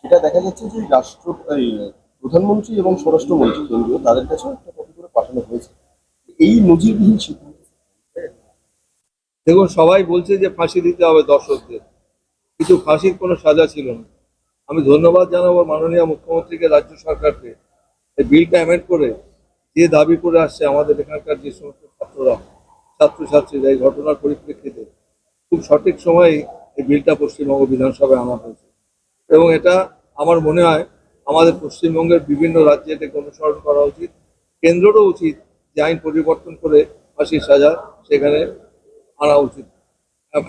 সেটা দেখা যাচ্ছে যে রাষ্ট্র, এই প্রধানমন্ত্রী এবং স্বরাষ্ট্রমন্ত্রী কেন্দ্রীয় তাদের কাছেও একটা কপি করে পাঠানো হয়েছে। এই নজিরবিহীন সিদ্ধান্ত দেখুন, সবাই বলছে যে ফাঁসি দিতে হবে দর্শকদের। কিন্তু ফাঁসির কোনো সাজা ছিল না। আমি ধন্যবাদ জানাব মাননীয় মুখ্যমন্ত্রীকে, রাজ্য সরকারকে। এই বিলটা অ্যামেন্ড করে যে দাবি করে আসছে আমাদের এখানকার যে সমস্ত ছাত্ররা, ছাত্রছাত্রীরা এই ঘটনার পরিপ্রেক্ষিতে, খুব সঠিক সময়ে এই বিলটা পশ্চিমবঙ্গ বিধানসভায় আনা হয়েছে। এবং এটা আমার মনে হয় আমাদের পশ্চিমবঙ্গের বিভিন্ন রাজ্যে এটাকে অনুসরণ করা উচিত। কেন্দ্রেরও উচিত যে আইন পরিবর্তন করে ফাঁসির সাজা সেখানে আনা উচিত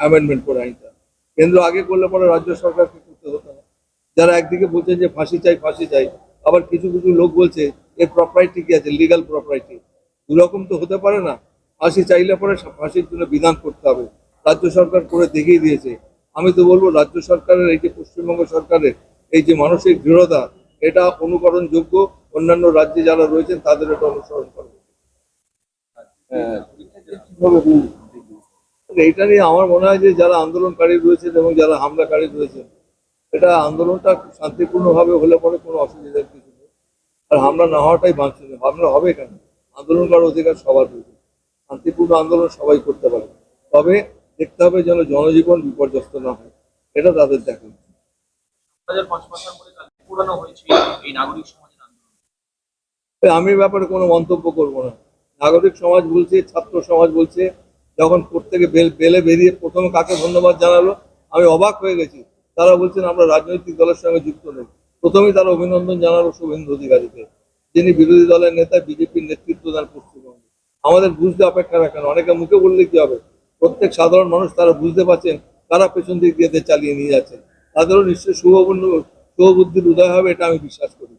অ্যামেন্ডমেন্ট করে আইনটা। কেন্দ্র আগে করলে পরে রাজ্য সরকারকে করতে হতো না। যারা একদিকে বলছেন যে ফাঁসি চাই ফাঁসি চাই, আবার কিছু কিছু লোক বলছে এর প্রপার্টি কি আছে লিগাল প্রপার্টি দুরকম তো হতে পারে না। ফাঁসি চাইলে পরে ফাঁসির জন্য বিধান করতে হবে। রাজ্য সরকার করে দেখিয়ে দিয়েছে। আমি তো বলব রাজ্য সরকারের, এই যে পশ্চিমবঙ্গ সরকারের, এই যে মানসিক দৃঢ়তা, এটা অনুকরণযোগ্য। অন্যান্য রাজ্যে যারা রয়েছেন, তাদের এটা অনুসরণ করবে। আপনি দেখবেন? এটা নিয়ে আমার মনে হয় যে যারা আন্দোলনকারী রয়েছেন এবং যারা হামলাকারী রয়েছেন, এটা আন্দোলনটা শান্তিপূর্ণভাবে হলে পরে কোনো অসুবিধার কিছু নেই। আর হামলা না হওয়াটাই বাঞ্ছনীয়। হামলা হবে কেন? আন্দোলন করার অধিকার সবার রয়েছে শান্তিপূর্ণ আন্দোলন সবাই করতে পারে। তবে দেখতে হবে যেন জনজীবন বিপর্যস্ত না হয়। এটা তাদের দেখা আমি ব্যাপারে কোনো মন্তব্য করব না। নাগরিক সমাজ বলছে ছাত্র সমাজ বলছে যখন কোর্ট থেকে বেল বেলে বেরিয়ে প্রথমে কাকে ধন্যবাদ জানালো আমি অবাক হয়ে গেছি। তারা বলছেন আমরা রাজনৈতিক দলের সঙ্গে যুক্ত নেই। প্রথমেই তারা অভিনন্দন জানালো শুভেন্দু অধিকারীকে। যিনি বিরোধী দলের নেতা বিজেপির নেতৃত্ব দেন পশ্চিমবঙ্গে। আমাদের বুঝতে অপেক্ষা রাখেন অনেকে মুখে বললে কি হবে? প্রত্যেক সাধারণ মানুষ তারা বুঝতে পারছেন তারা পেছন দিক দিয়ে চালিয়ে নিয়ে যাচ্ছেন তাদেরও নিশ্চয়ই শুভ শুভবুদ্ধির উদয় হবে, এটা আমি বিশ্বাস করি।